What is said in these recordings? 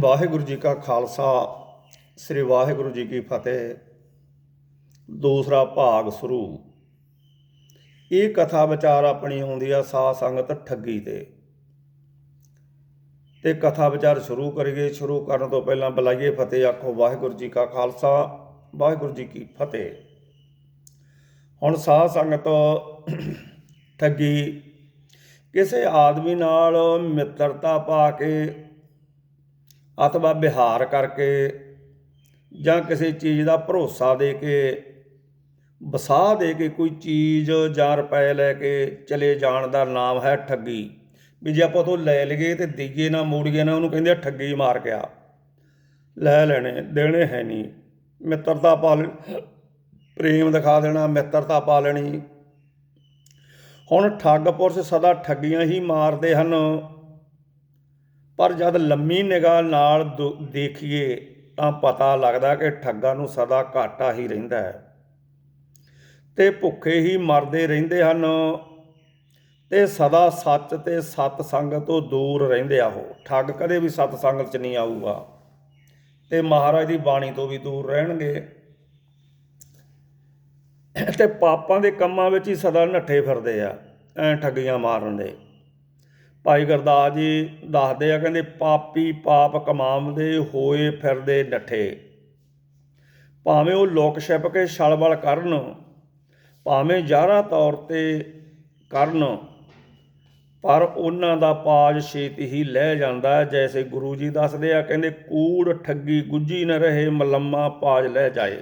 ਵਾਹਿਗੁਰੂ ਜੀ ਕਾ ਖਾਲਸਾ, ਸ੍ਰੀ ਵਾਹਿਗੁਰੂ ਜੀ ਕੀ ਫਤਿਹ। ਦੂਸਰਾ ਭਾਗ ਸ਼ੁਰੂ। ਇਹ ਕਥਾ ਵਿਚਾਰ ਆਪਣੀ ਆਉਂਦੀ ਆ ਸਾਧ ਸੰਗਤ ਠੱਗੀ ਤੇ। ਤੇ ਕਥਾ ਵਿਚਾਰ ਸ਼ੁਰੂ ਕਰੀਏ, ਸ਼ੁਰੂ ਕਰਨ ਤੋਂ ਪਹਿਲਾਂ ਬੁਲਾਈਏ ਫਤਿਹ, ਆਖੋ ਵਾਹਿਗੁਰੂ ਜੀ ਕਾ ਖਾਲਸਾ, ਵਾਹਿਗੁਰੂ ਜੀ ਕੀ ਫਤਿਹ। ਹੁਣ ਸਾਧ ਸੰਗਤ ਠੱਗੀ। ਕਿਸੇ ਆਦਮੀ ਨਾਲ ਮਿੱਤਰਤਾ ਪਾ ਕੇ ਅਥਵਾ ਵਿਹਾਰ ਕਰਕੇ ਜਾਂ ਕਿਸੇ ਚੀਜ਼ ਦਾ ਭਰੋਸਾ ਦੇ ਕੇ ਵਸਾ ਦੇ ਕੇ ਕੋਈ ਚੀਜ਼ ਜਾਂ ਰੁਪਏ ਲੈ ਕੇ ਚਲੇ ਜਾਣ ਦਾ ਨਾਮ ਹੈ ਠੱਗੀ। ਵੀ ਜੇ ਆਪਾਂ ਤੋਂ ਲੈ ਲਈਏ ਤੇ ਦੇਈਏ ਨਾ, ਮੋੜੀਏ ਨਾ, ਉਹਨੂੰ ਕਹਿੰਦੇ ਆ ਠੱਗੀ ਮਾਰ ਗਿਆ ਲੈ ਲੈਣੇ, ਦੇਣੇ ਹੈ ਨਹੀਂ। ਮਿੱਤਰਤਾ ਪਾ ਲੈ, ਪ੍ਰੇਮ ਦਿਖਾ ਦੇਣਾ, ਮਿੱਤਰਤਾ ਪਾ ਲੈਣੀ। ਹੁਣ ਠੱਗ ਪੁਰਸ਼ ਸਦਾ ਠੱਗੀਆਂ ਹੀ ਮਾਰਦੇ ਹਨ। ਪਰ ਜਦ ਲੰਮੀ ਨਿਗਾਹ ਨਾਲ ਦੁ- ਦੇਖੀਏ ਤਾਂ ਪਤਾ ਲੱਗਦਾ ਕਿ ਠੱਗਾਂ ਨੂੰ ਸਦਾ ਘਾਟਾ ਹੀ ਰਹਿੰਦਾ ਹੈ। ਤੇ ਭੁੱਖੇ ਹੀ ਮਰਦੇ ਰਹਿੰਦੇ ਹਨ ਤੇ ਸਦਾ ਸੱਚ ਤੇ ਸਤ ਸੰਗਤ ਤੋਂ ਦੂਰ ਰਹਿੰਦੇ ਆ ਉਹ। ਠੱਗ ਕਦੇ ਵੀ ਸਤ ਸੰਗਤ ਚ ਨਹੀਂ ਆਊਗਾ। ਤੇ ਮਹਾਰਾਜ ਦੀ ਬਾਣੀ ਤੋਂ ਵੀ ਦੂਰ ਰਹਿਣਗੇ। ਤੇ ਪਾਪਾਂ ਦੇ ਕੰਮਾਂ ਵਿੱਚ ਹੀ ਸਦਾ ਨੱਠੇ ਫਿਰਦੇ ਆ, ਐ ਠੱਗੀਆਂ ਮਾਰਨ ਦੇ। ਭਾਈ ਗੁਰਦਾਸ ਜੀ ਦੱਸਦੇ ਆ, ਕਹਿੰਦੇ ਪਾਪੀ ਪਾਪ ਕਮਾਉਂਦੇ ਹੋਏ ਫਿਰਦੇ ਡੱਠੇ ਭਾਵੇਂ ਉਹ ਲੋਕ ਛਿਪ ਕੇ ਛਲਬਲ ਕਰਨ, ਭਾਵੇਂ ਜ਼ਾਹਰਾ ਤੌਰ ਤੇ ਕਰਨ, ਪਰ ਉਹਨਾਂ ਦਾ ਪਾਜ ਛੇਤੀ ਹੀ ਲੈ ਜਾਂਦਾ ਹੈ। ਜੈਸੇ ਗੁਰੂ ਜੀ ਦੱਸਦੇ ਆ, ਕਹਿੰਦੇ ਕੂੜ ਠੱਗੀ ਗੁੱਜੀ ਨਾ ਰਹੇ, ਮਲੰਮਾ ਪਾਜ ਲੈ ਜਾਏ।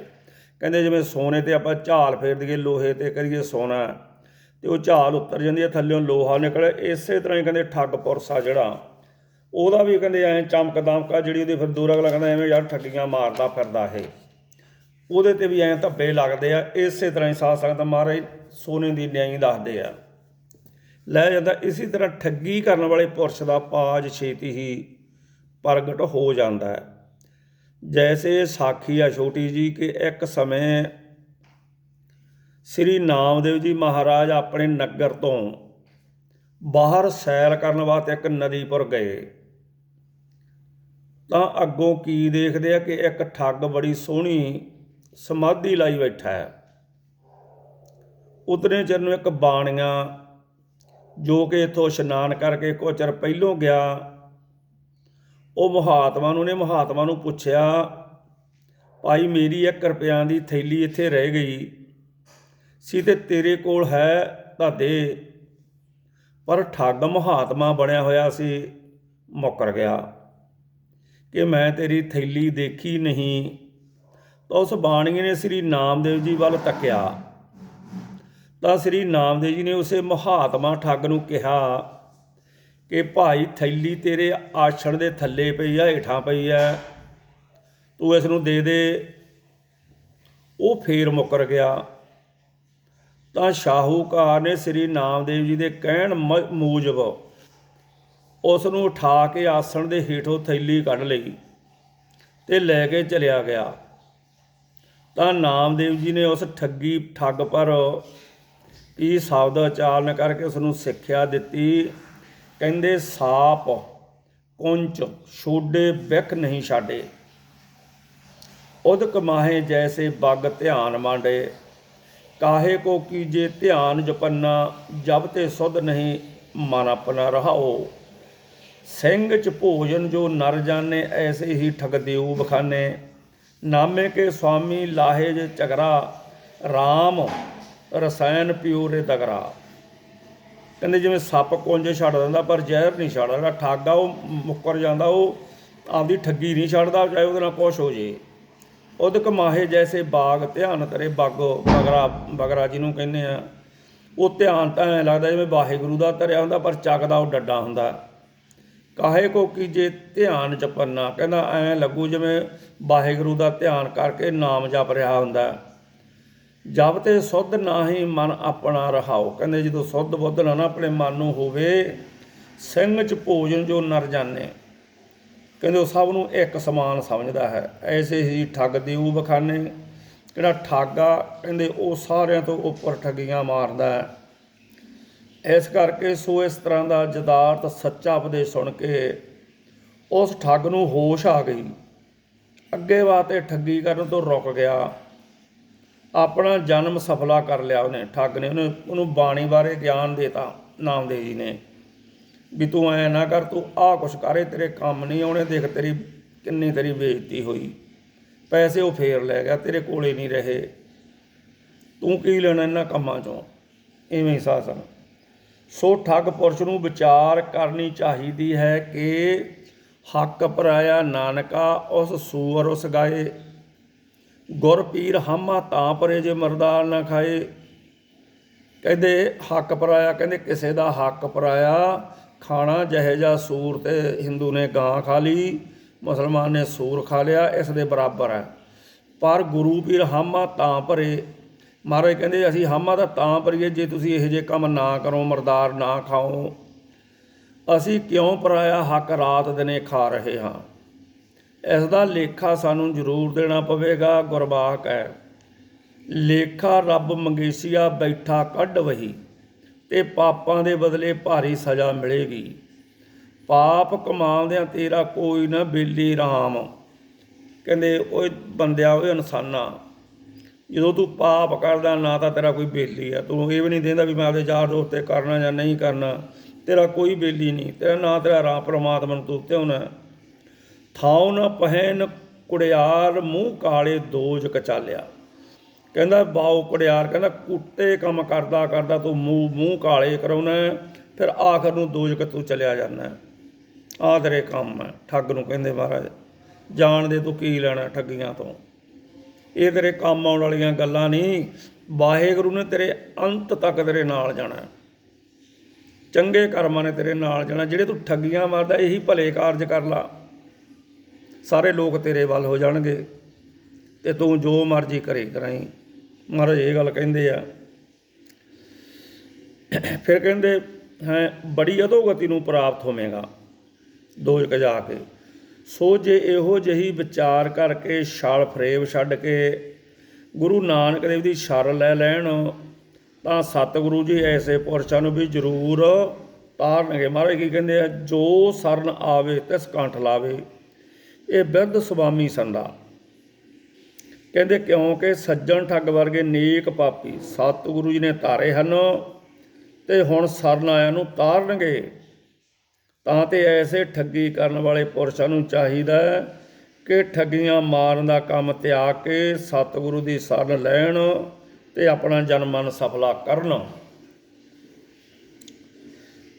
ਕਹਿੰਦੇ ਜਿਵੇਂ ਸੋਨੇ ਤੇ ਆਪਾਂ ਝਾਲ ਫੇਰ ਦਈਏ, ਲੋਹੇ ਤੇ ਕਰੀਏ ਸੋਨਾ ਤੇ ਉਹ ਝਾਲ ਉੱਤਰ ਜਾਂਦੀ ਹੈ, ਥੱਲੇੋਂ ਲੋਹਾ ਨਿਕਲੇ। ਇਸੇ ਤਰ੍ਹਾਂ ਹੀ ਕਹਿੰਦੇ ਠੱਗ ਪੁਰਸਾ ਜਿਹੜਾ। ਉਹਦਾ ਵੀ ਕਹਿੰਦੇ ਐ ਚਮਕਦਾਮਕਾ, ਜਿਹੜੀ ਉਹਦੀ ਫਿਰ ਦੂਰ ਅਗਲਾ ਕਹਿੰਦਾ ਐਵੇਂ ਯਾਰ ਠੱਗੀਆਂ ਮਾਰਦਾ ਫਿਰਦਾ ਇਹ। ਉਹਦੇ ਤੇ ਵੀ ਐਂ ਧੱਬੇ ਲੱਗਦੇ ਆ, ਇਸੇ ਤਰ੍ਹਾਂ ਹੀ ਸਾਧ ਸੰਗਤ ਮਹਾਰਾਜ ਸੋਨੇ ਦੀ ਨਿਆਈ ਦੱਸਦੇ ਆ। ਲੈ ਜਾਂਦਾ, ਇਸੇ ਤਰ੍ਹਾਂ ਠੱਗੀ ਕਰਨ ਵਾਲੇ ਪੁਰਸ਼ ਦਾ ਪਾਜ ਛੇਤੀ ਹੀ ਪ੍ਰਗਟ ਹੋ ਜਾਂਦਾ ਹੈ। ਜੈਸੇ ਸਾਖੀ ਆ ਛੋਟੀ ਜੀ ਕਿ ਇੱਕ ਸਮੇਂ ਸ੍ਰੀ ਨਾਮਦੇਵ ਜੀ ਮਹਾਰਾਜ ਆਪਣੇ ਨਗਰ ਤੋਂ ਬਾਹਰ ਸੈਰ ਕਰਨ ਵਾਸਤੇ ਇੱਕ ਨਦੀ ਪਰ ਗਏ। ਤਾਂ ਅੱਗੋਂ ਕੀ ਦੇਖਦੇ ਆ ਕਿ ਇੱਕ ਠੱਗ ਬੜੀ ਸੋਹਣੀ ਸਮਾਧੀ ਲਾਈ ਬੈਠਾ ਹੈ। ਉਤਨੇ ਚਿਰ ਨੂੰ ਇੱਕ ਬਾਣੀਆਂ ਜੋ ਕਿ ਇਥੋਂ ਇਸ਼ਨਾਨ ਕਰਕੇ ਕੁਝ ਚਿਰ ਪਹਿਲੋਂ ਗਿਆ, ਉਹ ਮਹਾਤਮਾ ਨੂੰ ਨੇ ਮਹਾਤਮਾ ਨੂੰ ਪੁੱਛਿਆ, ਭਾਈ ਮੇਰੀ 1 ਰੁਪਿਆਂ ਦੀ ਥੈਲੀ ਇੱਥੇ ਰਹਿ ਗਈ। ਸੀ ਤੇ ਤੇਰੇ ਕੋਲ ਹੈ ਤਾਂ ਦੇ ਪਰ ਠੱਗ ਮਹਾਤਮਾ ਬਣਿਆ ਹੋਇਆ ਸੀ, ਮੁੱਕਰ ਗਿਆ। ਕਿ ਮੈਂ ਤੇਰੀ ਥੈਲੀ ਦੇਖੀ ਨਹੀਂ, ਤਾਂ ਉਸ ਬਾਣੀ ਨੇ ਸ੍ਰੀ ਨਾਮਦੇਵ ਜੀ ਵੱਲ ਤੱਕਿਆ। ਤਾਂ ਸ੍ਰੀ ਨਾਮਦੇਵ ਜੀ ਨੇ ਉਸੇ ਮਹਾਤਮਾ ਠੱਗ ਨੂੰ ਕਿਹਾ ਕਿ ਭਾਈ ਥੈਲੀ ਤੇਰੇ ਆਛਣ ਦੇ ਥੱਲੇ ਪਈ ਆ, ਹੇਠਾਂ ਪਈ ਆ। ਤੂੰ ਇਸ ਨੂੰ ਦੇ ਦੇ। ਉਹ ਫੇਰ ਮੁੱਕਰ ਗਿਆ। ਤਾਂ ਸ਼ਾਹੂਕਾਰ ਨੇ ਸ੍ਰੀ ਨਾਮਦੇਵ ਜੀ ਦੇ ਕਹਿਣ ਮ- ਮੂਜਬ ਉਸ ਨੂੰ ਉਠਾ ਕੇ ਆਸਣ ਦੇ ਹੇਠੋਂ ਥੈਲੀ ਕੱਢ ਲਈ ਤੇ ਲੈ ਕੇ ਚਲਿਆ ਗਿਆ। ਤਾਂ ਨਾਮਦੇਵ ਜੀ ਨੇ ਉਸ ਠੱਗੀ ਠੱਗ ਪਰ ਕੀ ਸ਼ਬਦ ਉਚਾਰਨ ਕਰਕੇ ਉਸ ਨੂੰ ਸਿੱਖਿਆ ਦਿੱਤੀ? ਕਹਿੰਦੇ, ਸਾਪ, ਕੁੰਚ, ਛੋਡੇ ਬਿਖ ਨਹੀਂ ਛਾੜੇ ਉਦਕ ਮਾਹੇ ਜੈਸੇ ਬੱਗ ਧਿਆਨ ਮਾਂਡੇ। ਕਾਹੇ ਕੋ ਕੀਜੇ ਧਿਆਨ ਜਪੰਨਾ, ਜਬ ਤੇ ਸੁਧ ਨਹੀਂ ਮਨ ਆਪਣਾ ਰਹਾਓ। ਸਿੰਘ ਚ ਭੋਜਨ ਜੋ ਨਰ ਜਾਣੇ, ਐਸੇ ਹੀ ਠਗ ਦੇਉ ਬਖਾਨੇ। ਨਾਮੇ ਕੇ ਸੁਆਮੀ ਲਾਹੇ ਜੇ ਚਗਰਾ RAM ਰਸਾਇਣ ਪਿਓ ਰੇ ਦਗਰਾ। ਕਹਿੰਦੇ ਜਿਵੇਂ ਸੱਪ ਕੁੰਜ ਛੱਡ ਦਿੰਦਾ, ਪਰ ਜ਼ਹਿਰ ਨਹੀਂ ਛੱਡਦਾ। ਜਿਹੜਾ ਠੱਗ ਉਹ ਮੁੱਕਰ ਜਾਂਦਾ, ਉਹ ਆਪਦੀ ਠੱਗੀ ਨਹੀਂ ਛੱਡਦਾ, ਚਾਹੇ ਉਹਦੇ ਨਾਲ ਕੁਛ ਹੋ ਜੇ। ਉਦਕ ਮਾਹੇ ਜੈਸੇ ਬਾਗ, ਧਿਆਨ ਕਰੇ ਬਾਗੋ, ਬਗਰਾ ਬਗਰਾ ਜਿਹਨੂੰ ਕਹਿੰਦੇ ਆ। ਉਹ ਧਿਆਨ ਤਾਂ ਐਂ ਲੱਗਦਾ ਜਿਵੇਂ ਵਾਹਿਗੁਰੂ ਦਾ ਧਰਿਆ ਹੁੰਦਾ, ਪਰ ਚੱਕਦਾ ਉਹ ਡੱਡਾ ਹੁੰਦਾ। ਕਾਹੇ ਕੋ ਕੀਜੇ ਧਿਆਨ ਜਪੰਨਾ? ਕਹਿੰਦਾ ਐਂ ਲੱਗੂ ਜਿਵੇਂ ਵਾਹਿਗੁਰੂ ਦਾ ਧਿਆਨ ਕਰਕੇ ਨਾਮ ਜਪ ਰਿਹਾ ਹੁੰਦਾ। ਜਬ ਤੇ ਸੁੱਧ ਨਾਹੀ ਮਨ ਆਪਣਾ ਰਹਾਓ। ਕਹਿੰਦੇ ਜਦੋਂ ਸੁੱਧ ਬੁੱਧ ਨਾ ਨਾ ਆਪਣੇ ਮਨ ਨੂੰ ਹੋਵੇ, ਸਿੰਘ ਚ ਭੋਜਨ ਜੋ ਨਰ ਜਾਣੇ। ਕਹਿੰਦੇ ਉਹ ਸਭ ਨੂੰ ਇੱਕ ਸਮਾਨ ਸਮਝਦਾ ਹੈ। ਐਸੇ ਹੀ ਠੱਗ ਦੇਊ ਬਖਾਨੇ, ਜਿਹੜਾ ਠੱਗ ਆ, ਕਹਿੰਦੇ ਉਹ ਸਾਰਿਆਂ ਤੋਂ ਉੱਪਰ ਠੱਗੀਆਂ ਮਾਰਦਾ ਹੈ। ਇਸ ਕਰਕੇ ਸੋ ਇਸ ਤਰ੍ਹਾਂ ਦਾ ਜਦਾਰਤ ਸੱਚਾ ਉਪਦੇਸ਼ ਸੁਣ ਕੇ ਉਸ ਠੱਗ ਨੂੰ ਹੋਸ਼ ਆ ਗਈ। ਅੱਗੇ ਵਾਸਤੇ ਠੱਗੀ ਕਰਨ ਤੋਂ ਰੁਕ ਗਿਆ। ਆਪਣਾ ਜਨਮ ਸਫਲਾ ਕਰ ਲਿਆ ਉਹਨੇ, ਠੱਗ ਨੇ। ਉਹਨੇ ਉਹਨੂੰ ਬਾਣੀ ਬਾਰੇ ਗਿਆਨ ਦੇਤਾ, ਨਾਮਦੇਵ ਜੀ ਨੇ। ਵੀ ਤੂੰ ਐ ਨਾ ਕਰ, ਤੂੰ ਆਹ ਕੁਛ ਕਰੇ ਤੇਰੇ ਕੰਮ ਨਹੀਂ ਆਉਣੇ, ਦੇਖ ਤੇਰੀ ਕਿੰਨੀ ਤੇਰੀ ਬੇਇੱਜ਼ਤੀ ਹੋਈ। ਪੈਸੇ ਉਹ ਫੇਰ ਲੈ ਗਿਆ, ਤੇਰੇ ਕੋਲੇ ਨਹੀਂ ਰਹੇ। ਤੂੰ ਕੀ ਲੈਣਾ ਇਹਨਾਂ ਕੰਮਾਂ ਚੋਂ? ਇਵੇਂ ਹੀ ਸਾਸਨ। ਸੋ ਠੱਗ ਪੁਰਸ਼ ਨੂੰ ਵਿਚਾਰ ਕਰਨੀ ਚਾਹੀਦੀ ਹੈ ਕਿ ਹੱਕ ਪਰਾਇਆ ਨਾਨਕਾ ਉਸ ਸੂਰ ਉਸ ਗਾਏ। ਗੁਰ ਪੀਰ ਹਮਾ ਤਾਂ ਪਰੇ ਜੇ ਮਰਦਾਰ ਨਾ ਖਾਏ। ਕਹਿੰਦੇ ਹੱਕ ਪਰਾਇਆ, ਕਹਿੰਦੇ ਕਿਸੇ ਦਾ ਹੱਕ ਪਰਾਇਆ ਖਾਣਾ ਜਿਹੇ ਜਾ ਸੂਰ ਤੇ ਹਿੰਦੂ ਨੇ ਗਾਂ ਖਾ ਲਈ, ਮੁਸਲਮਾਨ ਨੇ ਸੂਰ ਖਾ ਲਿਆ, ਇਸ ਦੇ ਬਰਾਬਰ ਹੈ। ਪਰ ਗੁਰੂ ਪੀਰ ਹਾਮਾ ਤਾਂ ਭਰੇ। ਮਹਾਰਾਜ ਕਹਿੰਦੇ, ਅਸੀਂ ਹਾਮਾ ਦਾ ਤਾਂ ਭਰੀਏ ਜੇ ਤੁਸੀਂ ਇਹੋ ਜਿਹੇ ਕੰਮ ਨਾ ਕਰੋ, ਮਰਦਾਰ ਨਾ ਖਾਓ। ਅਸੀਂ ਕਿਉਂ ਪਰਾਇਆ? ਹੱਕ ਰਾਤ ਦਿਨੇ ਖਾ ਰਹੇ ਹਾਂ। ਇਸ ਦਾ ਲੇਖਾ ਸਾਨੂੰ ਜ਼ਰੂਰ ਦੇਣਾ ਪਵੇਗਾ, ਗੁਰਬਾਕ ਹੈ। ਲੇਖਾ ਰੱਬ ਮੰਗੇਸੀਆ ਬੈਠਾ ਕੱਢ ਵਹੀ। ਤੇ ਪਾਪਾਂ ਦੇ ਬਦਲੇ ਭਾਰੀ ਸਜ਼ਾ ਮਿਲੇਗੀ। ਪਾਪ ਕਮਾਉਂਦਿਆਂ ਤੇਰਾ ਕੋਈ ਨਾ ਬੇਲੀ ਰਾਮ। ਕਹਿੰਦੇ, ਓਏ ਬੰਦਿਆ, ਓਏ ਇਨਸਾਨਾ, ਜਦੋਂ ਤੂੰ ਪਾਪ ਕਰਦਾ, ਨਾ ਤਾਂ ਤੇਰਾ ਕੋਈ ਬੇਲੀ ਆ। ਤੂੰ ਇਹ ਵੀ ਨਹੀਂ ਦੇਂਦਾ ਵੀ ਮੈਂ ਆਪਦੇ ਯਾਰ ਦੋਸਤ ਤੇ ਕਰਨਾ ਜਾਂ ਨਹੀਂ ਕਰਨਾ। ਤੇਰਾ ਕੋਈ ਬੇਲੀ ਨਹੀਂ, ਤੇਰਾ ਨਾ ਤੇਰਾ ਰਾਮ ਪ੍ਰਮਾਤਮਾ ਨੂੰ ਤੂੰ ਧਿਆਉਣਾ ਥਾਉ ਨ ਪਹਿਨ ਕੁੜਿਆਰ, ਮੂੰਹ ਕਾਲੇ ਦੋਜ ਕਚਾਲਿਆ। ਕਹਿੰਦਾ ਬਾਉ ਕੁੜਿਆਰ ਕਹਿੰਦਾ ਕੁੱਟੇ ਕੰਮ ਕਰਦਾ ਕਰਦਾ ਤੂੰ ਮੂੰਹ ਮੂੰਹ ਕਾਲੇ ਕਰਾਉਣਾ ਫਿਰ ਆਖਰ ਨੂੰ ਦੋਜਕ ਤੂੰ ਚਲਿਆ ਜਾਂਦਾ ਆ ਤੇਰੇ ਕੰਮ ਹੈ, ਠੱਗ ਨੂੰ ਕਹਿੰਦੇ ਮਹਾਰਾਜ। ਜਾਣਦੇ ਤੂੰ ਕੀ ਲੈਣਾ ਠੱਗੀਆਂ ਤੋਂ? ਇਹ ਤੇਰੇ ਕੰਮ ਆਉਣ ਵਾਲੀਆਂ ਗੱਲਾਂ ਨਹੀਂ, ਵਾਹਿਗੁਰੂ ਨੇ ਤੇਰੇ ਅੰਤ ਤੱਕ ਤੇਰੇ ਨਾਲ ਜਾਣਾ ਚੰਗੇ ਕਰਮਾਂ ਨੇ ਤੇਰੇ ਨਾਲ ਜਾਣਾ, ਜਿਹੜੇ ਤੂੰ ਠੱਗੀਆਂ ਮਾਰਦਾ, ਇਹੀ ਭਲੇ ਕਾਰਜ ਕਰ ਲਾ। ਸਾਰੇ ਲੋਕ ਤੇਰੇ ਵੱਲ ਹੋ ਜਾਣਗੇ ਤੇ ਤੂੰ ਜੋ ਮਰਜ਼ੀ ਕਰੇ ਕਰਾਈ। ਮਹਾਰਾਜ ਇਹ ਗੱਲ ਕਹਿੰਦੇ ਆ। ਫਿਰ ਕਹਿੰਦੇ ਹੈ, ਬੜੀ ਅਧੋਗਤੀ ਨੂੰ ਪ੍ਰਾਪਤ ਹੋਵੇਗਾ। ਦੋਜਕ ਜਾ ਕੇ। ਸੋ ਜੇ ਇਹੋ ਜਹੀ ਵਿਚਾਰ ਕਰਕੇ ਛਾਲ ਫਰੇਬ ਛੱਡ ਕੇ ਗੁਰੂ ਨਾਨਕ ਦੇਵ ਦੀ ਸ਼ਰਨ ਲੈ ਲੈਣ, ਤਾਂ ਸਤਿਗੁਰੂ ਜੀ ਐਸੇ ਪੁਰਸ਼ਾਂ ਨੂੰ ਵੀ ਜ਼ਰੂਰ ਤਾਰਨਗੇ। ਮਹਾਰਾਜ ਕੀ ਕਹਿੰਦੇ ਆ? ਜੋ ਸਰਨ ਆਵੇ ਤਿਸ ਕੰਠ ਲਾਵੇ, ਇਹ ਬਿਰਧ ਸੁਆਮੀ ਸੰਦਾ ਕਹਿੰਦੇ ਕਿਉਂਕਿ ਸੱਜਣ ਠੱਗ ਵਰਗੇ ਨੇਕ ਪਾਪੀ ਸਤਿਗੁਰੂ ਜੀ ਨੇ ਤਾਰੇ ਹਨ ਤੇ ਹੁਣ ਸਰਨ ਆਇਆਂ ਨੂੰ ਤਾਰਨਗੇ। ਤਾਂ ਤੇ ਐਸੇ ਠੱਗੀ ਕਰਨ ਵਾਲੇ ਪੁਰਸ਼ਾਂ ਨੂੰ ਚਾਹੀਦਾ ਕਿ ਠੱਗੀਆਂ ਮਾਰਨ ਦਾ ਕੰਮ ਤਿਆਗ ਕੇ ਸਤਿਗੁਰੂ ਦੀ ਸ਼ਰਨ ਲੈਣ ਤੇ ਆਪਣਾ ਜਨਮਨ ਸਫਲਾ ਕਰਨ।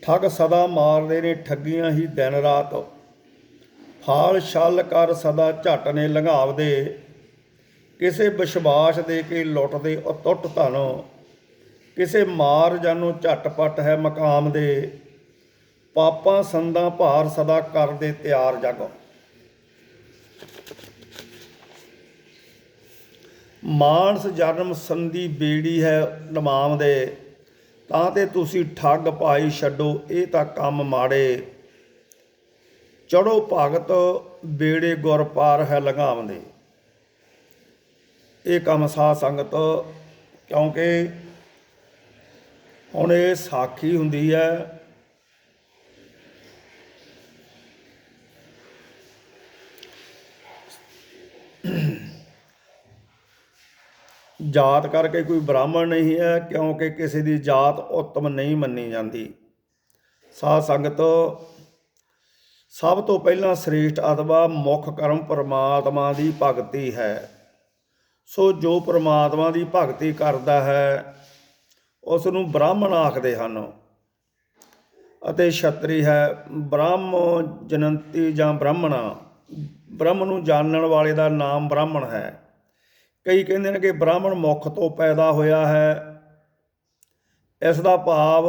ਠੱਗ ਸਦਾ ਮਾਰਦੇ ਨੇ, ਠੱਗੀਆਂ ਹੀ ਦਿਨ ਰਾਤ। ਫਾਲ ਛਲ ਕਰ ਸਦਾ ਝਟ ਨੇ ਲੰਘਾਵਦੇ। ਕਿਸੇ ਵਿਸ਼ਵਾਸ ਦੇ ਕੇ ਲੁੱਟਦੇ ਅਤੁੱਟ ਧਨ। ਕਿਸੇ ਮਾਰ ਜਾਨੋ ਝਟਪਟ ਹੈ ਮਕਾਮ ਦੇ। ਪਾਪਾਂ ਸੰਦਾਂ ਭਾਰ ਸਦਾ ਕਰਦੇ ਤਿਆਰ ਜਗ। ਮਾਨਸ ਜਨਮ ਸੰਧੀ ਬੇੜੀ ਹੈ ਨਮਾਮ ਦੇ। ਤਾਂ ਤੇ ਤੁਸੀਂ ਠੱਗ ਪਾਈ ਛੱਡੋ, ਇਹ ਤਾਂ ਕੰਮ ਮਾੜੇ। ਚੜੋ ਭਗਤ ਬੇੜੇ ਗੁਰ ਪਾਰ ਹੈ ਲਗਾਵਦੇ ਇਹ ਕੰਮ ਸਾਧ ਸੰਗਤ, ਕਿਉਂਕਿ ਹੁਣ ਇਹ ਸਾਖੀ ਹੁੰਦੀ ਹੈ। ਜਾਤ ਕਰਕੇ ਕੋਈ ਬ੍ਰਾਹਮਣ ਨਹੀਂ ਹੈ, ਕਿਉਂਕਿ ਕਿਸੇ ਦੀ ਜਾਤ ਉੱਤਮ ਨਹੀਂ ਮੰਨੀ ਜਾਂਦੀ। ਸਾਧ ਸੰਗਤ, ਸਭ ਤੋਂ ਪਹਿਲਾਂ ਸ੍ਰੇਸ਼ਟ ਅਥਵਾ ਮੁੱਖ ਕਰਮ ਪਰਮਾਤਮਾ ਦੀ ਭਗਤੀ ਹੈ। ਸੋ ਜੋ ਪਰਮਾਤਮਾ ਦੀ ਭਗਤੀ ਕਰਦਾ ਹੈ ਉਸ ਨੂੰ ਬ੍ਰਾਹਮਣ ਆਖਦੇ ਹਨ। ਅਤੇ ਛਤਰੀ ਹੈ, ਬ੍ਰਹਮ ਜਨੰਤੀ ਜਾਂ ਬ੍ਰਾਹਮਣਾ, ਬ੍ਰਹਮ ਨੂੰ ਜਾਣਨ ਵਾਲੇ ਦਾ ਨਾਮ ਬ੍ਰਾਹਮਣ ਹੈ। ਕਈ ਕਹਿੰਦੇ ਨੇ ਕਿ ਬ੍ਰਾਹਮਣ ਮੁਖ ਤੋਂ ਪੈਦਾ ਹੋਇਆ ਹੈ। ਇਸ ਦਾ ਭਾਵ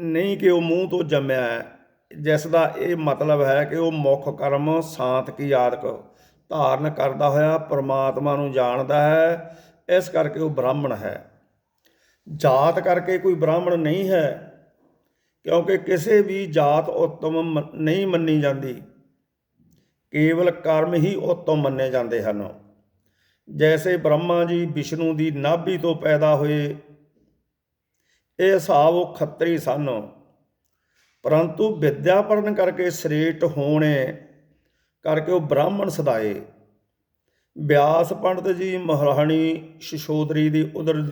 ਨਹੀਂ ਕਿ ਉਹ ਮੂੰਹ ਤੋਂ ਜੰਮਿਆ ਹੈ, ਜਿਸ ਦਾ ਇਹ ਮਤਲਬ ਹੈ ਕਿ ਉਹ ਮੁੱਖ ਕਰਮ, ਸਾਤ ਕੀ ਆਦਿਕ। ਧਾਰਨ ਕਰਦਾ ਹੋਇਆ, ਪਰਮਾਤਮਾ ਨੂੰ ਜਾਣਦਾ ਹੈ, ਇਸ ਕਰਕੇ ਉਹ ਬ੍ਰਾਹਮਣ ਹੈ। ਜਾਤ ਕਰਕੇ ਕੋਈ ਬ੍ਰਾਹਮਣ ਨਹੀਂ ਹੈ, ਕਿਉਂਕਿ ਕਿਸੇ ਵੀ ਜਾਤ ਉੱਤਮ ਨਹੀਂ ਮੰਨੀ ਜਾਂਦੀ। ਕੇਵਲ ਕਰਮ ਹੀ ਉੱਤਮ ਮੰਨੇ ਜਾਂਦੇ ਹਨ। ਜੈਸੇ ਬ੍ਰਹਮਾ ਜੀ ਵਿਸ਼ਨੂੰ ਦੀ ਨਾਭੀ ਤੋਂ ਪੈਦਾ ਹੋਏ, ਇਹ ਹਿਸਾਬ ਉਹ ਖੱਤਰੀ ਸਨ। ਪਰੰਤੂ ਵਿਦਿਆ ਪੜਨ ਕਰਕੇ ਸ੍ਰੇਸ਼ਟ ਹੋਣੇ ਕਰਕੇ ਉਹ ਬ੍ਰਾਹਮਣ ਸਦਾਏ। ਬਿਆਸ ਪੰਡਤ ਜੀ ਮਹਾਰਾਣੀ ਸ਼ਿਸ਼ੋਦਰੀ ਦੀ ਉਦਰ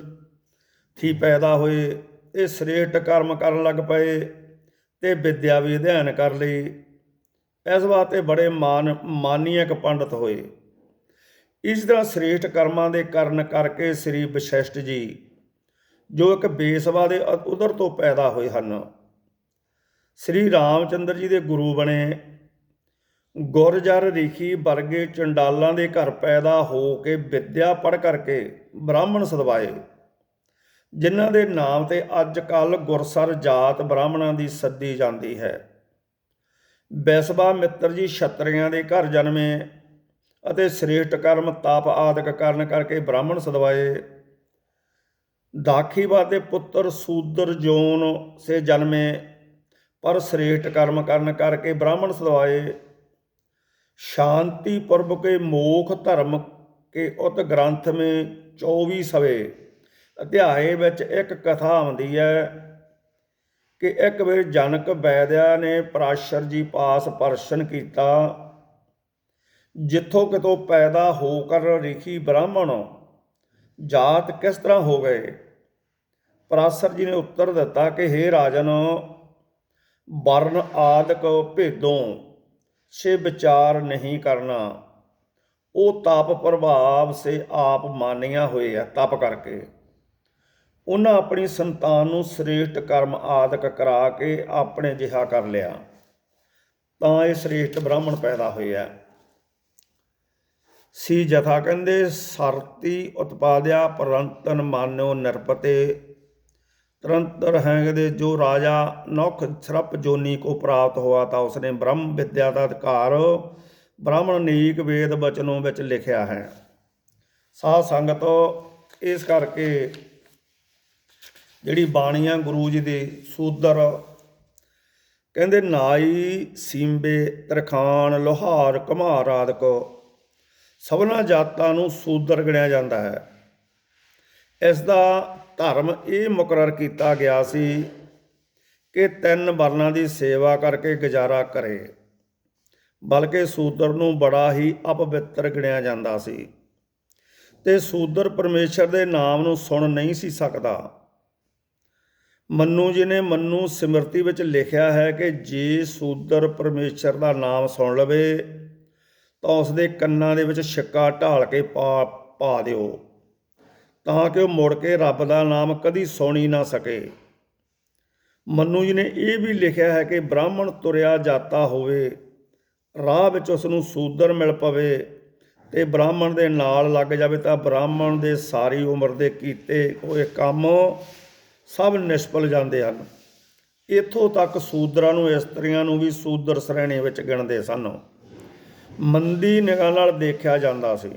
ਥੀ ਪੈਦਾ ਹੋਏ, ਇਹ ਸ੍ਰੇਸ਼ਟ ਕਰਮ ਕਰਨ ਲੱਗ ਪਏ ਤੇ ਵਿਦਿਆ ਵੀ ਅਧਿਐਨ ਕਰ ਲਈ। ਇਸ ਵਾਸਤੇ ਬੜੇ ਮਾਨ, ਮਾਨੀਅਕ ਪੰਡਤ ਹੋਏ। ਇਸ ਤਰ੍ਹਾਂ ਸ੍ਰੇਸ਼ਟ ਕਰਮਾਂ ਦੇ ਕਰਨ ਕਰਕੇ ਸ੍ਰੀ ਵਿਸ਼ਿਸ਼ਟ ਜੀ, ਜੋ ਇੱਕ ਬੇਸਵਾ ਦੇ ਅ- ਉਦਰ ਤੋਂ ਪੈਦਾ ਹੋਏ ਹਨ। ਸ੍ਰੀ ਰਾਮਚੰਦਰ ਜੀ ਦੇ ਗੁਰੂ ਬਣੇ। ਗੁਰਜਰ ਰਿਖੀ ਵਰਗੇ ਚੰਡਾਲਾਂ ਦੇ ਘਰ ਪੈਦਾ ਹੋ ਕੇ ਵਿਦਿਆ ਪੜ੍ਹ ਕਰਕੇ ਬ੍ਰਾਹਮਣ ਸਦਵਾਏ। ਜਿਨ੍ਹਾਂ ਦੇ ਨਾਮ ਤੇ ਅੱਜ ਕੱਲ ਗੁਰਸਰ ਜਾਤ ਬ੍ਰਾਹਮਣਾਂ ਦੀ ਸੱਦੀ ਜਾਂਦੀ ਹੈ। ਬੈਸਵਾ ਮਿੱਤਰ ਜੀ ਛਤਰੀਆਂ ਦੇ ਘਰ ਜਨਮੇ ਅਤੇ ਸ੍ਰੇਸ਼ਟ ਕਰਮ ਤਾਪ ਆਦਿਕ ਕਰਨ ਕਰਕੇ ਬ੍ਰਾਹਮਣ ਸਦਵਾਏ। ਦਾਖੀਵਾ ਦੇ ਪੁੱਤਰ ਸੂਦਰ ਜੋਨ ਸੇ ਜਨਮੇ, ਪਰ ਸ੍ਰੇਸ਼ਟ ਕਰਮ ਕਰਨ ਕਰਕੇ ਬ੍ਰਾਹਮਣ ਸਦਵਾਏ। शांति पर्व के मोख धर्म के उत ग्रंथ में 24 ਸਵੇ ਅਧਿਆਏ ਵਿੱਚ ਇੱਕ ਕਥਾ ਆਉਂਦੀ ਹੈ ਕਿ ਇੱਕ ਵਾਰ ਜਨਕ ਵੈਦਿਆ ਨੇ ਪਰਾਸ਼ਰ ਜੀ ਪਾਸ ਪਰਸ਼ਨ ਕੀਤਾ ਜਿੱਥੋਂ ਕਿਤੋਂ ਪੈਦਾ ਹੋ ਕਰ ਰਿਖੀ ਬ੍ਰਾਹਮਣ ਜਾਤ ਕਿਸ ਤਰ੍ਹਾਂ ਹੋ ਗਏ ਪਰਾਸ਼ਰ ਜੀ ਨੇ ਉੱਤਰ ਦਿੱਤਾ ਕਿ हे ਰਾਜਨ ਵਰਨ ਆਦਿਕ ਭੇਦੋਂ ਸੇ ਵਿਚਾਰ ਨਹੀਂ ਕਰਨਾ। ਉਹ ਤਪ ਪ੍ਰਭਾਵ ਸੇ ਆਪ ਮਾਨੀਆਂ ਹੋਏ ਆ ਤਪ ਕਰਕੇ। ਉਹਨਾਂ ਆਪਣੀ ਸੰਤਾਨ ਨੂੰ ਸ੍ਰੇਸ਼ਟ ਕਰਮ ਆਦਿਕ ਕਰਾ ਕੇ ਆਪਣੇ ਜਿਹਾ ਕਰ ਲਿਆ। ਤਾਂ ਇਹ ਸ੍ਰੇਸ਼ਟ ਬ੍ਰਾਹਮਣ ਪੈਦਾ ਹੋਏ ਆ ਸੀ ਜਥਾ ਕਹਿੰਦੇ, ਸਰਤੀ ਉਤਪਾਦਿਆ ਪਰੰਤਨ ਮਾਨਿਓ ਨਿਰਪਤੇ ਤਰੰਤਰ ਹੈਂਗਦੇ ਜੋ ਰਾਜਾ ਨੌਖ ਸਰਪ ਜੋਨੀ ਕੋ ਪ੍ਰਾਪਤ ਹੋਆ ਤਾਂ ਉਸਨੇ ਬ੍ਰਹਮ ਵਿਦਿਆ ਦਾ ਅਧਿਕਾਰ ਬ੍ਰਾਹਮਣ ਨੀਕ ਵੇਦ ਬਚਨੋਂ ਵਿੱਚ ਲਿਖਿਆ ਹੈ। ਸਾਧ ਸੰਗਤ, ਇਸ ਕਰਕੇ ਜਿਹੜੀ ਬਾਣੀਆਂ ਗੁਰੂ ਜੀ ਦੇ ਸੂਦਰ ਕਹਿੰਦੇ, ਨਾਈ ਸੀਂਬੇ ਤਰਖਾਨ ਲੋਹਾਰ ਘਮਾਰ ਆਦਿਕ ਸਭਨਾ ਜਾਤਾਂ ਨੂੰ ਸੂਦਰ ਗਿਣਿਆ ਜਾਂਦਾ ਹੈ। ਇਸ ਦਾ ਧਰਮ ਇਹ ਮੁਕਰਰ ਕੀਤਾ ਗਿਆ ਸੀ ਕਿ ਤਿੰਨ ਵਰਨਾਂ ਦੀ ਸੇਵਾ ਕਰਕੇ ਗੁਜ਼ਾਰਾ ਕਰੇ, ਬਲਕਿ ਸੂਦਰ ਨੂੰ ਬੜਾ ਹੀ ਅਪਵਿੱਤਰ ਗਿਣਿਆ ਜਾਂਦਾ ਸੀ ਤੇ ਸੂਦਰ ਪਰਮੇਸ਼ਰ ਦੇ ਨਾਮ ਨੂੰ ਸੁਣ ਨਹੀਂ ਸੀ ਸਕਦਾ। ਮੰਨੂ ਜੀ ਨੇ ਮੰਨੂ ਸਿਮਰਤੀ ਵਿੱਚ ਲਿਖਿਆ ਹੈ ਕਿ ਜੇ ਸੂਦਰ ਪਰਮੇਸ਼ਰ ਦਾ ਨਾਮ ਸੁਣ ਲਵੇ ਤਾਂ ਉਸ ਦੇ ਕੰਨਾਂ ਦੇ ਵਿੱਚ ਛਿੱਕਾ ਢਾਲ ਕੇ ਪਾ ਪਾ ਦਿਓ। ਤਾਂ ਕਿ ਉਹ ਮੁੜ ਕੇ ਰੱਬ ਦਾ ਨਾਮ ਕਦੀ ਸੁਣੀ ਨਾ ਸਕੇ। ਮੰਨੂ ਜੀ ਨੇ ਇਹ ਵੀ ਲਿਖਿਆ ਹੈ ਕਿ ਬ੍ਰਾਹਮਣ ਤੁਰਿਆ ਜਾਤਾ ਹੋਵੇ, ਰਾਹ ਵਿੱਚ ਉਸ ਨੂੰ ਸੂਦਰ ਮਿਲ ਪਵੇ ਤੇ ਬ੍ਰਾਹਮਣ ਦੇ ਨਾਲ ਲੱਗ ਜਾਵੇ ਤਾਂ ਬ੍ਰਾਹਮਣ ਦੇ ਸਾਰੀ ਉਮਰ ਦੇ ਕੀਤੇ ਹੋਏ ਕੰਮ ਸਭ ਨਿਸ਼ਫਲ ਜਾਂਦੇ ਹਨ। ਇੱਥੋਂ ਤੱਕ ਸੂਦਰਾਂ ਨੂੰ, ਇਸਤਰੀਆਂ ਨੂੰ ਵੀ ਸੂਦਰ ਸ਼੍ਰੇਣੀ ਵਿੱਚ ਗਿਣਦੇ ਸਨ। ਮੰਦੀ ਨਿਗਾਹ ਨਾਲ ਦੇਖਿਆ ਜਾਂਦਾ ਸੀ।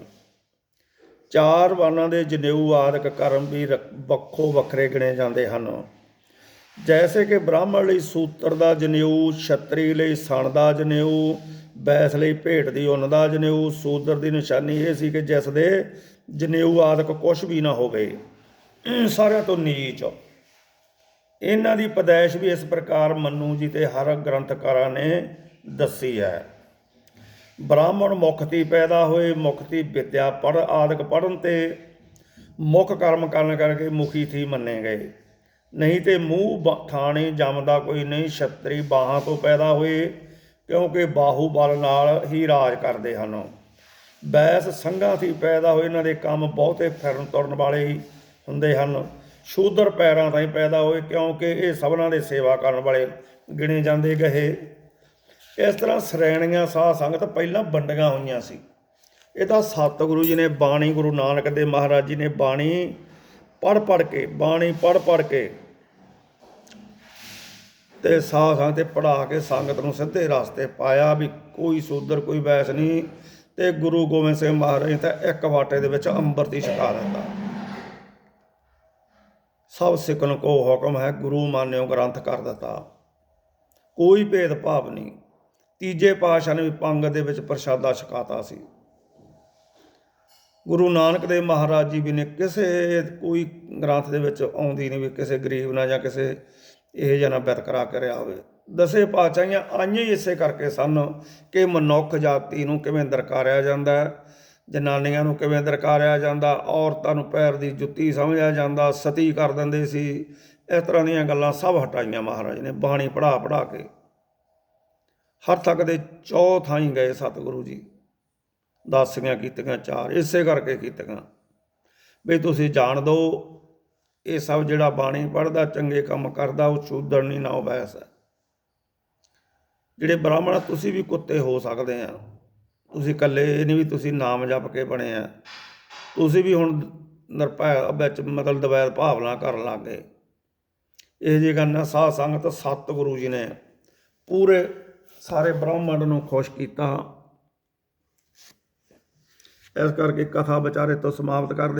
ਚਾਰ ਵਰਨਾਂ ਦੇ ਜਨੇਊ ਆਦਿਕ ਕਰਮ ਵੀ ਰਕ- ਵੱਖੋ ਵੱਖਰੇ ਗਿਣੇ ਜਾਂਦੇ ਹਨ। ਜੈਸੇ ਕਿ ਬ੍ਰਾਹਮਣ ਲਈ ਸੂਤਰ ਦਾ ਜਨੇਊ, ਛਤਰੀ ਲਈ ਸਣ ਦਾ ਜਨੇਊ, ਬੈਸ ਲਈ ਭੇਟ ਦੀ ਉੱਨ ਦਾ ਜਨੇਊ ਸੂਦਰ ਦੀ ਨਿਸ਼ਾਨੀ ਇਹ ਸੀ ਕਿ ਜਿਸ ਦੇ ਜਨੇਊ ਆਦਿਕ ਕੁਝ ਵੀ ਨਾ ਹੋਵੇ। ਸਾਰਿਆਂ ਤੋਂ ਨੀਚ। ਇਹਨਾਂ ਦੀ ਪਦੈਸ਼ ਵੀ ਇਸ ਪ੍ਰਕਾਰ ਮੰਨੂ ਜੀ ਤੇ ਹਰ ਗ੍ਰੰਥਕਾਰਾਂ ਨੇ ਦੱਸੀ ਹੈ। ਬ੍ਰਾਹਮਣ ਮੁਖਤੀ ਪੈਦਾ ਹੋਏ ਮੁਖਤੀ ਵਿਦਿਆ ਪੜ ਆਦਿਕ ਪੜਨ ਤੇ, ਮੁੱਖ ਕਰਮ ਕਰਨ ਕਰਕੇ ਮੁਖੀ ਥੀ ਮੰਨੇ ਗਏ। ਨਹੀਂ ਤੇ ਮੂੰਹ ਬ- ਥਾਣੇ ਜੰਮਦਾ ਕੋਈ ਨਹੀਂ, ਛਤਰੀ ਬਾਹਾਂ ਤੋਂ ਪੈਦਾ ਹੋਏ, ਕਿਉਂਕਿ ਬਾਹੂ ਬਲ ਨਾਲ ਹੀ ਰਾਜ ਕਰਦੇ ਹਨ। ਬੈਸ ਸੰਘਾਂ ਥੀ ਪੈਦਾ ਹੋਏ, ਇਹਨਾਂ ਦੇ ਕੰਮ ਬਹੁਤੇ ਫਿਰਨ ਤੁਰਨ ਵਾਲੇ ਹੀ ਹੁੰਦੇ ਹਨ। ਸ਼ੂਦਰ ਪੈਰਾਂ ਤਾਂ ਹੀ ਪੈਦਾ ਹੋਏ, ਕਿਉਂਕਿ ਇਹ ਸਭਨਾਂ ਦੇ ਸੇਵਾ ਕਰਨ ਵਾਲੇ ਗਿਣੇ ਜਾਂਦੇ ਗਏ ਇਸ ਤਰ੍ਹਾਂ ਸ਼੍ਰੇਣੀਆਂ ਸਾਧ ਸੰਗਤ ਪਹਿਲਾਂ ਵੰਡੀਆਂ ਹੋਈਆਂ ਸੀ। ਇਹ ਤਾਂ ਸਤਿਗੁਰੂ ਜੀ ਨੇ ਬਾਣੀ, ਗੁਰੂ ਨਾਨਕ ਦੇ ਮਹਾਰਾਜ ਜੀ ਨੇ ਬਾਣੀ ਪੜ ਪੜ ਕੇ, ਬਾਣੀ ਪੜ ਪੜ ਕੇ ਤੇ ਸਾਧ ਸੰਗਤ ਤੇ ਪੜਾ ਕੇ ਸੰਗਤ ਨੂੰ ਸਿੱਧੇ ਰਸਤੇ ਪਾਇਆ ਵੀ ਕੋਈ ਸੂਦਰ, ਕੋਈ ਵੈਸ ਨਹੀਂ ਤੇ ਗੁਰੂ ਗੋਬਿੰਦ ਸਿੰਘ ਮਹਾਰਾਜ ਨੇ ਤਾਂ ਇੱਕ ਵਾਟੇ ਦੇ ਵਿੱਚ ਅੰਮ੍ਰਿਤ ਹੀ ਛਕਾ ਦਿੱਤਾ। ਸਭ ਸਿੱਖਨ ਕੋ ਹੁਕਮ ਹੈ, ਗੁਰੂ ਮਾਨਿਓ ਗ੍ਰੰਥ ਕਰ ਦਿੱਤਾ। ਕੋਈ ਭੇਦ ਭਾਵ ਨਹੀਂ। ਤੀਜੇ ਪਾਤਸ਼ਾਹ ਨੇ ਵੀ ਪੰਗ ਦੇ ਵਿੱਚ ਪ੍ਰਸ਼ਾਦਾ ਛਕਾਤਾ ਸੀ। ਗੁਰੂ ਨਾਨਕ ਦੇਵ ਮਹਾਰਾਜ ਜੀ ਵੀ ਨੇ ਕਿਸੇ ਕੋਈ ਗ੍ਰੰਥ ਦੇ ਵਿੱਚ ਆਉਂਦੀ ਨਹੀਂ ਵੀ ਕਿਸੇ ਗਰੀਬ ਨਾਲ ਜਾਂ ਕਿਸੇ ਇਹ ਜਿਹਾ ਨਾ ਬਿਤ ਕਰਾ ਕਰਿਆ ਹੋਵੇ। ਦਸੇ ਪਾਤਸ਼ਾਹੀਆਂ ਆਈਆਂ ਹੀ ਇਸੇ ਕਰਕੇ ਸਨ ਕਿ ਮਨੁੱਖ ਜਾਤੀ ਨੂੰ ਕਿਵੇਂ ਦਰਕਾਰਿਆ ਜਾਂਦਾ ਹੈ, ਜਨਾਨੀਆਂ ਨੂੰ ਕਿਵੇਂ ਦਰਕਾਰਿਆ ਜਾਂਦਾ, ਔਰਤਾਂ ਨੂੰ ਪੈਰ ਦੀ ਜੁੱਤੀ ਸਮਝਿਆ ਜਾਂਦਾ, ਸਤੀ ਕਰ ਦਿੰਦੇ ਸੀ। ਇਸ ਤਰ੍ਹਾਂ ਦੀਆਂ ਗੱਲਾਂ ਸਭ ਹਟਾਈਆਂ ਮਹਾਰਾਜ ਨੇ, ਬਾਣੀ ਪੜਾ ਪੜਾ ਕੇ। ਹਰ ਥੱਕ ਦੇ ਚੌ ਥਾਈਂ ਗਏ ਸਤਿਗੁਰੂ ਜੀ। ਦਾਸੀਆਂ ਕੀਤੀਆਂ ਚਾਰ, ਇਸੇ ਕਰਕੇ ਕੀਤੀਆਂ। ਵੀ ਤੁਸੀਂ ਜਾਣ ਦੋ, ਇਹ ਸਭ ਜਿਹੜਾ ਬਾਣੀ ਪੜਦਾ ਚੰਗੇ ਕੰਮ ਕਰਦਾ, ਉਹ ਸ਼ੂਦਰ ਨਹੀਂ, ਨਾ ਵੈਸ ਹੈ। ਜਿਹੜੇ ਬ੍ਰਾਹਮਣ ਤੁਸੀਂ ਵੀ ਕੁੱਤੇ ਹੋ ਸਕਦੇ ਆ। ਤੁਸੀਂ ਇਕੱਲੇ, ਇਹ ਨਹੀਂ ਵੀ ਤੁਸੀਂ ਨਾਮ ਜਪ ਕੇ ਬਣੇ ਆ। ਤੁਸੀਂ ਵੀ ਹੁਣ ਨਿਰਭੈ ਵਿੱਚ ਮਤਲਬ ਦਵੈਰ ਭਾਵਨਾ ਕਰਨ ਲੱਗ ਗਏ। ਇਹ ਜੀ ਗੱਲ ਨਾ ਸਾਧ ਸੰਗਤ ਸਤਿਗੁਰੂ ਜੀ ਨੇ ਪੂਰੇ ਸਾਰੇ ਬ੍ਰਹਮੰਡ ਨੂੰ ਖੁਸ਼ ਕੀਤਾ। ਇਸ ਕਰਕੇ ਕਥਾ ਵਿਚਾਰੇ ਤੋਂ ਸਮਾਪਤ ਕਰਦੇ